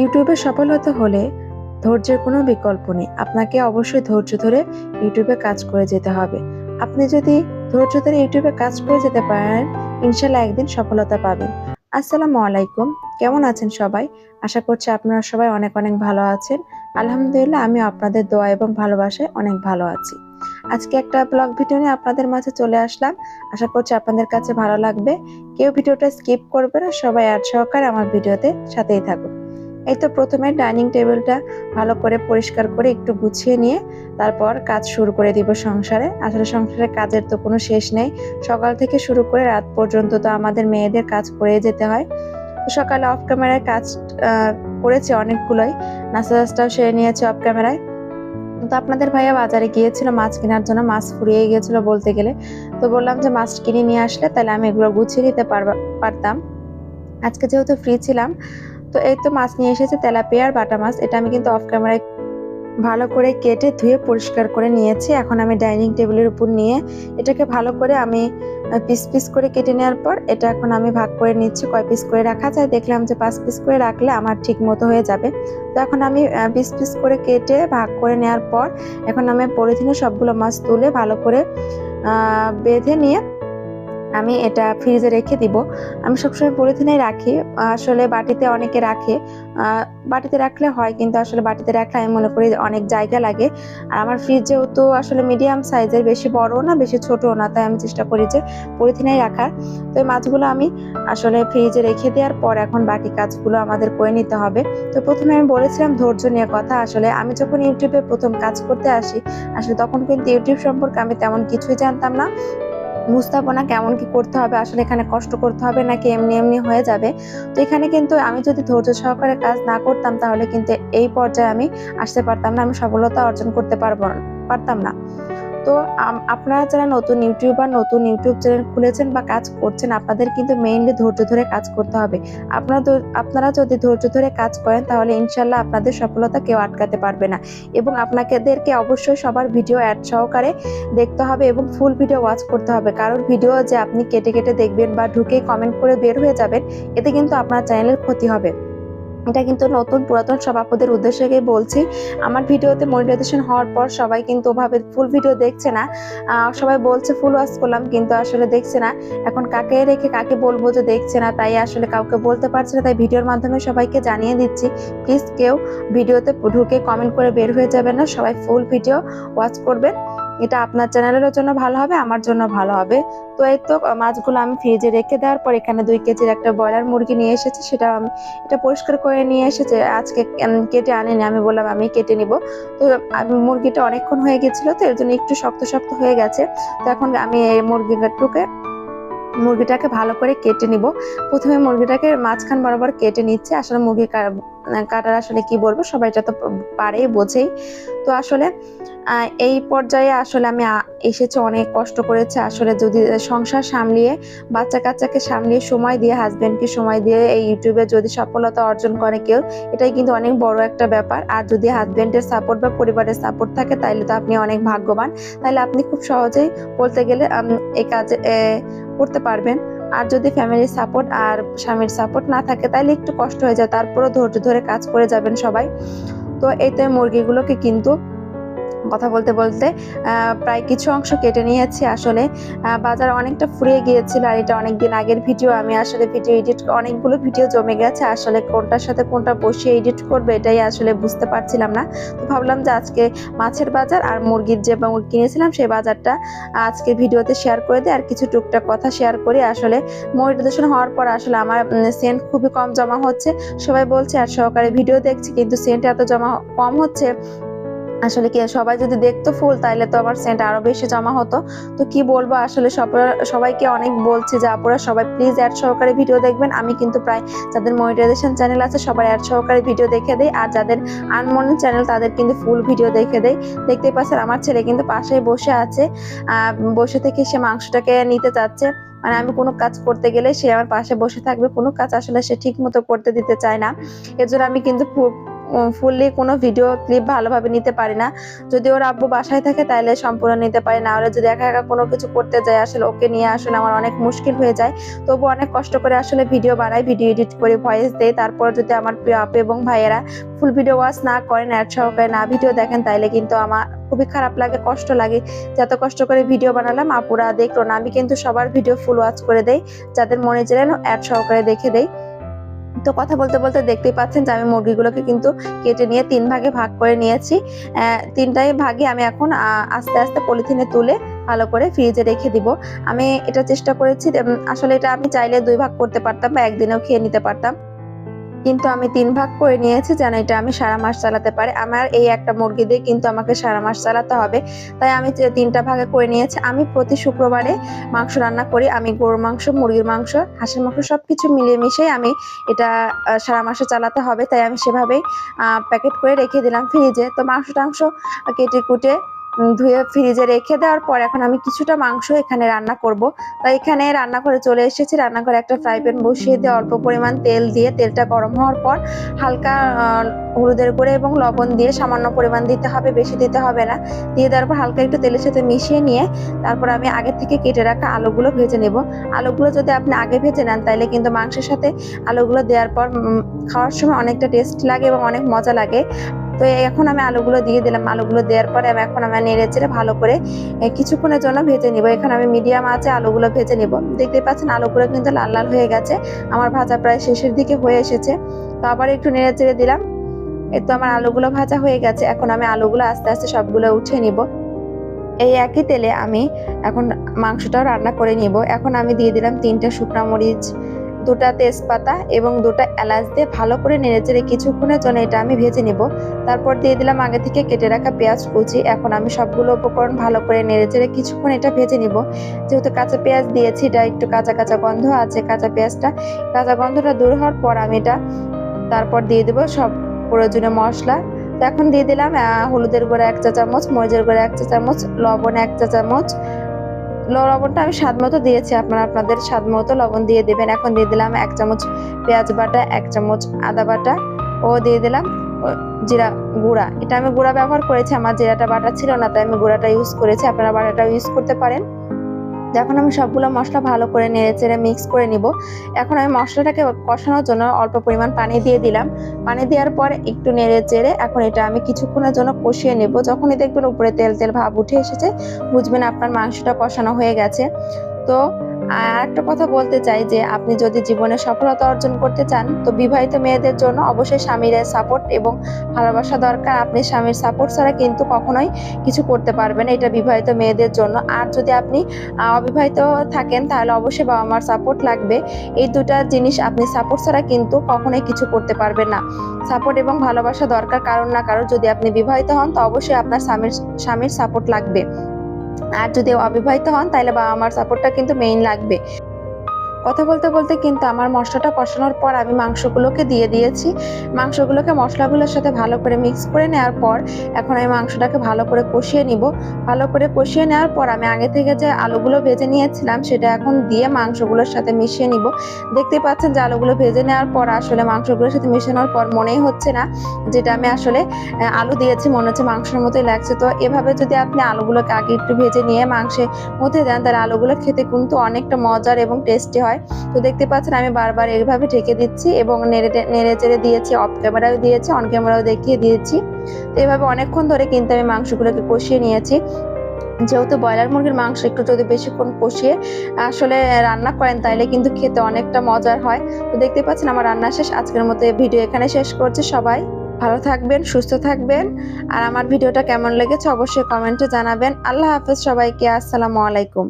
ইউটিউবে সফল হতে হলে ধৈর্যের কোনো বিকল্প নেই। আপনাকে অবশ্যই ধৈর্য ধরে ইউটিউবে কাজ করে যেতে হবে। আপনি যদি ধৈর্য ধরে ইউটিউবে কাজ করে যেতে পারেন, ইনশাল্লাহ একদিন সফলতা পাবেন। আসসালামু আলাইকুম। কেমন আছেন সবাই? আশা করছি আপনারা সবাই অনেক অনেক ভালো আছেন। আলহামদুলিল্লাহ আমি আপনাদের দোয়া এবং ভালোবাসায় অনেক ভালো আছি। আজকে একটা ব্লগ ভিডিও নিয়ে আপনাদের মাঝে চলে আসলাম। আশা করছি আপনাদের কাছে ভালো লাগবে। কেউ ভিডিওটা স্কিপ করবে না। সবাই অ্যাড সহকারে আমার ভিডিওতে সাথেই থাকুন। এই তো প্রথমে ডাইনিং টেবিলটা ভালো করে পরিষ্কার করে একটু গুছিয়ে নিয়ে তারপর কাজ শুরু করে দিব সংসারে। আসলে সংসারে কাজের তো কোনো শেষ নেই। সকাল থেকে শুরু করে রাত পর্যন্ত তো আমাদের মেয়েদের কাজ করে যেতে হয়। সকালে অফ ক্যামেরায় কাজ করেছে অনেকগুলোই। নাস্তা টাস্তাও সেরে নিয়েছে অফ ক্যামেরায় তো আপনাদের ভাইয়া বাজারে গিয়েছিল মাছ কেনার জন্য, মাছ ফুরিয়ে গিয়েছিল বলতে গেলে। তো বললাম যে মাছ কিনে নিয়ে আসলে তাহলে আমি এগুলো গুছিয়ে নিতে পারতাম। আজকে যেহেতু ফ্রি ছিলাম তো এই তো মাছ নিয়ে এসেছে তেলাপিয়া আর বাটা মাছ। এটা আমি কিন্তু অফ ক্যামেরায় ভালো করে কেটে ধুয়ে পরিষ্কার করে নিয়েছি। এখন আমি ডাইনিং টেবিলের উপর নিয়ে এটাকে ভালো করে আমি পিস পিস করে কেটে নেওয়ার পর এটা এখন আমি ভাগ করে নিচ্ছি, কয় পিস করে রাখা যায়। দেখলাম যে পাঁচ পিস করে রাখলে আমার ঠিক মতো হয়ে যাবে। তো এখন আমি পিস পিস করে কেটে ভাগ করে নেওয়ার পর এখন আমি পলিথিনে সবগুলো মাছ তুলে ভালো করে বেঁধে নিয়ে আমি এটা ফ্রিজে রেখে দিব। আমি সবসময় পলিথিনেই রাখি। আসলে বাটিতে অনেকে রাখে। বাটিতে রাখলে হয়, কিন্তু আসলে বাটিতে রাখলে আমি মনে করি অনেক জায়গা লাগে। আর আমার ফ্রিজ যেহেতু আসলে মিডিয়াম সাইজের বেশি বড় না, বেশি ছোট না, তাই আমি চেষ্টা করি যে পলিথিনেই রাখার। তো এই মাছগুলো আমি আসলে ফ্রিজে রেখে দেওয়ার পর এখন বাকি কাজগুলো আমাদের করে নিতে হবে। তো প্রথমে আমি বলেছিলাম ধৈর্য নিয়ে কথা। আসলে আমি যখন ইউটিউবে প্রথম কাজ করতে আসি, আসলে তখন কিন্তু ইউটিউব সম্পর্কে আমি তেমন কিছুই জানতাম না। বুঝতে না কেমন কি করতে হবে, আসলে এখানে কষ্ট করতে হবে নাকি এমনি এমনি হয়ে যাবে? তো এখানে কিন্তু আমি যদি ধৈর্য সহকারে কাজ না করতাম তাহলে কিন্তু এই পর্যায়ে আমি আসতে পারতাম না, আমি সফলতা অর্জন করতে পারব, পারতাম না। তো আপনারা যারা নতুন ইউটিউবার, নতুন ইউটিউব চ্যানেল খুলেছেন বা কাজ করছেন, আপনাদের কিন্তু মেইনলি ধৈর্য ধরে কাজ করতে হবে। আপনারা আপনারা যদি ধৈর্য ধরে কাজ করেন, তাহলে ইনশাল্লাহ আপনাদের সফলতা কেউ আটকাতে পারবে না। এবং আপনাদেরকে অবশ্যই সবার ভিডিও অ্যাড সহকারে দেখতে হবে এবং ফুল ভিডিও ওয়াচ করতে হবে। কারোর ভিডিও যে আপনি কেটে কেটে দেখবেন বা ঢুকে কমেন্ট করে বের হয়ে যাবেন, এতে কিন্তু আপনার চ্যানেলের ক্ষতি হবে। এটা কিন্তু নতুন পুরাতন সব আপুদের উদ্দেশ্যে বলছি। আমার ভিডিওতে মনিটাইজেশন হওয়ার পর সবাই কিন্তু ওভাবে ফুল ভিডিও দেখছে না। সবাই বলছে, ফুল ওয়াচ করলাম, কিন্তু আসলে দেখছে না। এখন কাকে রেখে কাকে বলব যে দেখছে না, তাই আসলে কাউকে বলতে পারছে না। তাই ভিডিওর মাধ্যমে সবাইকে জানিয়ে দিচ্ছি প্লিজ কেউ ভিডিওতে ঢুকে কমেন্ট করে বের হয়ে যাবেন না। সবাই ফুল ভিডিও ওয়াচ করবেন। এটা আপনার চ্যানেলের জন্য ভালো হবে, আমার জন্য ভালো হবে। তো এই তো, মাছগুলো আমি ফ্রিজে রেখে দেওয়ার পর এখানে দুই কেজির একটা ব্রয়লার মুরগি নিয়ে এসেছি, সেটা আমি, এটা পরিষ্কার করে নিয়ে এসেছে। আজকে কেটে আনিনি, আমি বললাম আমি কেটে নিব। তো আমি, মুরগিটা অনেকক্ষণ হয়ে গেছিল, তো এর জন্য একটু শক্ত শক্ত হয়ে গেছে। তো এখন আমি এই মুরগিটাকে মুরগিটাকে ভালো করে কেটে নিব। প্রথমে মুরগিটাকে মাঝখান বরাবর কেটে নিচ্ছে। আসলে মুরগি কাটার আসলে কি বলব, সবাই এটা তো পারেই বোঝেই। তো আসলে এই পর্যায়ে আসলে আমি এসেছি, অনেক কষ্ট করেছে। আসলে যদি সংসার সামলিয়ে বাচ্চা কাচ্চাকে সামলিয়ে সময় দিয়ে হাজবেন্ডকে সময় দিয়ে এই ইউটিউবে যদি সফলতা অর্জন করে কেউ, এটাই কিন্তু অনেক বড় একটা ব্যাপার। আর যদি হাজবেন্ডের সাপোর্ট বা পরিবারের সাপোর্ট থাকে তাহলে তো আপনি অনেক ভাগ্যবান। তাহলে আপনি খুব সহজেই বলতে গেলে এই কাজে করতে পারবেন। আর যদি ফ্যামিলির সাপোর্ট আর স্বামীর সাপোর্ট না থাকে তাহলে একটু কষ্ট হয়ে যায়। তারপরও ধৈর্য ধরে কাজ করে যাবেন সবাই। তো এই তো মুরগিগুলোকে কিন্তু কথা বলতে বলতে প্রায় কিছু অংশ কেটে নিয়েছি আসলে। বাজার অনেকটা ফুরিয়ে গিয়েছিল আর এটা অনেক দিন আগের ভিডিও। আমি আসলে ভিডিও এডিট অনেকগুলো ভিডিও জমে গেছে। আসলে কোনটার সাথে কোনটা বসিয়ে এডিট করবে এটাই আসলে বুঝতে পারছিলাম না। তো ভাবলাম যে আজকে মাছের বাজার আর মুরগির যে মুরগি কিনেছিলাম, সেই বাজারটা আজকে ভিডিওতে শেয়ার করে দিই। আর কিছু টুকটাক কথা শেয়ার করি। আসলে মনিটাইজেশন হওয়ার পর আসলে আমার সেন্ট খুবই কম জমা হচ্ছে। সবাই বলছে, আর সহকারে ভিডিও দেখছি, কিন্তু সেন্ট এত জমা কম হচ্ছে। আসলে কি, সবাই যদি দেখতো ফুল তাহলে তো আমার সেন্ট আরও বেশি জমা হতো। তো কি বলব, আসলে সবাইকে অনেক বলছি যে আপনারা সবাই প্লিজ অ্যাড সহকারে ভিডিও দেখবেন। আমি কিন্তু প্রায় যাদের মনিটাইজেশন চ্যানেল আছে, সবাই অ্যাড সহকারে ভিডিও দেখে দেয় আর যাদের আনমনি চ্যানেল তাদের কিন্তু ফুল ভিডিও দেখে দেয় দেখতেই পাচ্ছেন, আমার ছেলে কিন্তু পাশেই বসে আছে। বসে থেকে সে মাংসটাকে নিতে চাচ্ছে মানে আমি কোনো কাজ করতে গেলে সে আমার পাশে বসে থাকবে। কোনো কাজ আসলে সে ঠিক মতো করতে দিতে চায় না। এর জন্য আমি কিন্তু ফুললি কোনো ভিডিও ক্লিপ ভালোভাবে নিতে পারি না। যদি ওর আব্বু বাসায় থাকে তাহলে সম্পূর্ণ নিতে পারি। না হলে যদি একা একা কোনো কিছু করতে যাই আসলে ওকে নিয়ে আসলে আমার অনেক মুশকিল হয়ে যায়। তবু অনেক কষ্ট করে আসলে ভিডিও বানাই ভিডিও এডিট করে ভয়েস দেয় তারপর যদি আমার প্রিয় আপু এবং ভাইয়েরা ফুল ভিডিও ওয়াচ না করেন অ্যাড সহকারে না ভিডিও দেখেন তাইলে কিন্তু আমার খুবই খারাপ লাগে, কষ্ট লাগে। যত কষ্ট করে ভিডিও বানালাম, আপুরা দেখল না আমি কিন্তু সবার ভিডিও ফুল ওয়াচ করে দেই যাদের মনে চাইলেন অ্যাড সহকারে দেখে দেই তো কথা বলতে বলতে দেখতেই পাচ্ছেন যে আমি মুরগিগুলোকে কিন্তু কেটে নিয়ে তিন ভাগে ভাগ করে নিয়েছি। তিনটাই ভাগে আমি এখন আস্তে আস্তে পলিথিনে তুলে ভালো করে ফ্রিজে রেখে দিব। আমি এটা চেষ্টা করেছি আসলে এটা আমি চাইলে দুই ভাগ করতে পারতাম বা একদিনেও খেয়ে নিতে পারতাম। কিন্তু আমি তিন ভাগ করে নিয়েছি যেন এটা আমি সারা মাস চালাতে পারি। আমার এই একটা মুরগি দিয়ে কিন্তু আমাকে সারা মাস চালাতে হবে। তাই আমি তিনটা ভাগে করে নিয়েছি, আমি প্রতি শুক্রবারে মাংস রান্না করি। আমি গরুর মাংস, মুরগির মাংস, হাঁসের মাংস সবকিছু মিলিয়ে মিশিয়ে আমি এটা সারা মাসে চালাতে হবে। তাই আমি সেভাবেই প্যাকেট করে রেখে দিলাম ফ্রিজে তো মাংস টাংস কেটে কুটে ধুয়ে ফ্রিজে রেখে দেওয়ার পর এখন আমি কিছুটা মাংস এখানে রান্না করব। তাই এখানে রান্না করে চলে এসেছি। রান্নাঘরে একটা ফ্রাই প্যান বসিয়ে দিয়ে অল্প পরিমাণ তেল দিয়ে তেলটা গরম হওয়ার পর হালকা হলুদের গুঁড়ো এবং লবণ দিয়ে সামান্য পরিমাণ দিতে হবে, বেশি দিতে হবে না। দিয়ে দেওয়ার পর হালকা একটু তেলের সাথে মিশিয়ে নিয়ে তারপর আমি আগে থেকে কেটে রাখা আলুগুলো ভেজে নেব। আলুগুলো যদি আপনি আগে ভেজে নেন তাহলে কিন্তু মাংসের সাথে আলুগুলো দেওয়ার পর খাওয়ার সময় অনেকটা টেস্ট লাগে এবং অনেক মজা লাগে। তো এখন আমি আলুগুলো দিয়ে দিলাম। আলুগুলো দেওয়ার পরে আমি এখন আমি নেড়ে চেড়ে ভালো করে কিছুক্ষণের জন্য ভেজে নিব। এখানে আমি মিডিয়াম আছে, আলুগুলো ভেজে নিব। দেখতে পাচ্ছেন আলুগুলো কিন্তু লাল লাল হয়ে গেছে। আমার ভাজা প্রায় শেষের দিকে হয়ে এসেছে। তো আবার একটু নেড়ে চেড়ে দিলাম। এই তো আমার আলুগুলো ভাজা হয়ে গেছে। এখন আমি আলুগুলো আস্তে আস্তে সবগুলো উঠে নিব। এই একই তেলে আমি এখন মাংসটাও রান্না করে নিব। এখন আমি দিয়ে দিলাম তিনটা শুকনা মরিচ দুটা তেজপাতা এবং দুটা এলাচ দিয়ে ভালো করে নেড়েচেড়ে কিছুক্ষণের জন্য এটা আমি ভেজে নেব। তারপর দিয়ে দিলাম আগে থেকে কেটে রাখা পেঁয়াজ কুচি। এখন আমি সবগুলো উপকরণ ভালো করে নেড়েচেড়ে কিছুক্ষণ এটা ভেজে নেব। যেহেতু কাঁচা পেঁয়াজ দিয়েছি, এটা একটু কাঁচা কাঁচা গন্ধ আছে কাঁচা পেঁয়াজটা। কাঁচা গন্ধটা দূর হওয়ার পর আমি এটা তারপর দিয়ে দেবো সব প্রয়োজনীয় মশলা। তো এখন দিয়ে দিলাম হলুদের গুঁড়া এক চা চামচ মরিচের গুঁড়া এক চা চামচ লবণ এক চা চামচ লবণটা আমি স্বাদ মতো দিয়েছি। আপনারা আপনাদের স্বাদ মতো লবণ দিয়ে দেবেন। এখন দিয়ে দিলাম এক চামচ পেঁয়াজ বাটা, এক চামচ আদা বাটা ও দিয়ে দিলাম জিরা গুঁড়া। এটা আমি গুঁড়া ব্যবহার করেছি। আমার জিরাটা বাটা ছিল না, তাই আমি গুঁড়াটা ইউজ করেছি। আপনারা বাটাটা ইউজ করতে পারেন। এখন আমি সবগুলো মশলা ভালো করে নেড়ে চেড়ে মিক্স করে নিব। এখন আমি মশলাটাকে কষানোর জন্য অল্প পরিমাণ পানি দিয়ে দিলাম। পানি দেওয়ার পর একটু নেড়ে চেড়ে এখন এটা আমি কিছুক্ষণের জন্য কষিয়ে নেব। যখনই দেখবেন উপরে তেল তেল ভাব উঠে এসেছে, বুঝবেন আপনার মাংসটা কষানো হয়ে গেছে। তো একটা কথা বলতে চাই যে, আপনি যদি জীবনে সফলতা অর্জন করতে চান, তো বিবাহিত মেয়েদের জন্য অবশ্যই স্বামীর সাপোর্ট এবং ভালোবাসা দরকার। আপনি স্বামীর সাপোর্ট ছাড়া কিন্তু কখনোই কিছু করতে পারবেন। এটা বিবাহিত মেয়েদের জন্য। আর যদি আপনি অবিবাহিত থাকেন, তাহলে অবশ্যই বাবা মার সাপোর্ট লাগবে। এই দুটা জিনিস আপনি সাপোর্ট ছাড়া কিন্তু কখনোই কিছু করতে পারবেন না। সাপোর্ট এবং ভালোবাসা দরকার কারণ না কারণ যদি আপনি বিবাহিত হন, তো অবশ্যই আপনার স্বামীর স্বামীর সাপোর্ট লাগবে। আর যদি অবিবাহিত হন তাহলে বাবা মার সাপোর্টটা কিন্তু মেইন লাগবে। কথা বলতে বলতে কিন্তু আমার মশলাটা কষানোর পর আমি মাংসগুলোকে দিয়ে দিয়েছি। মাংসগুলোকে মশলাগুলোর সাথে ভালো করে মিক্স করে নেওয়ার পর এখন আমি মাংসটাকে ভালো করে কষিয়ে নিব। ভালো করে কষিয়ে নেওয়ার পর আমি আগে থেকে যে আলুগুলো ভেজে নিয়েছিলাম সেটা এখন দিয়ে মাংসগুলোর সাথে মিশিয়ে নিব। দেখতে পাচ্ছেন যে আলুগুলো ভেজে নেওয়ার পর আসলে মাংসগুলোর সাথে মেশানোর পর মনেই হচ্ছে না যেটা আমি আসলে আলু দিয়েছি, মনে হচ্ছে মাংসের মতোই লাগছে। তো এভাবে যদি আপনি আলুগুলোকে আগে একটু ভেজে নিয়ে মাংসের মধ্যে দেন, তাহলে আলুগুলো খেতে কিন্তু অনেকটা মজার এবং টেস্টি হয়। তো দেখতে পাচ্ছেন, আমি বারবার এইভাবে ঢেকে দিচ্ছি এবং নেড়ে নেড়ে চেড়ে দিয়েছি অফ ক্যামেরাও দিয়েছি অন ক্যামেরাও দেখিয়ে দিয়েছি। তো এভাবে অনেকক্ষণ ধরে কিন্তু আমি মাংসগুলোকে কষিয়ে নিয়েছি। যেহেতু ব্রয়লার মুরগির মাংস একটু যদি বেশিক্ষণ কষিয়ে আসলে রান্না করেন, তাইলে কিন্তু খেতে অনেকটা মজার হয়। তো দেখতে পাচ্ছেন, আমার রান্না শেষ। আজকের মতো ভিডিও এখানে শেষ করছে। সবাই ভালো থাকবেন, সুস্থ থাকবেন। আর আমার ভিডিওটা কেমন লেগেছে অবশ্যই কমেন্টে জানাবেন। আল্লাহ হাফেজ সবাইকে, আসসালামু আলাইকুম।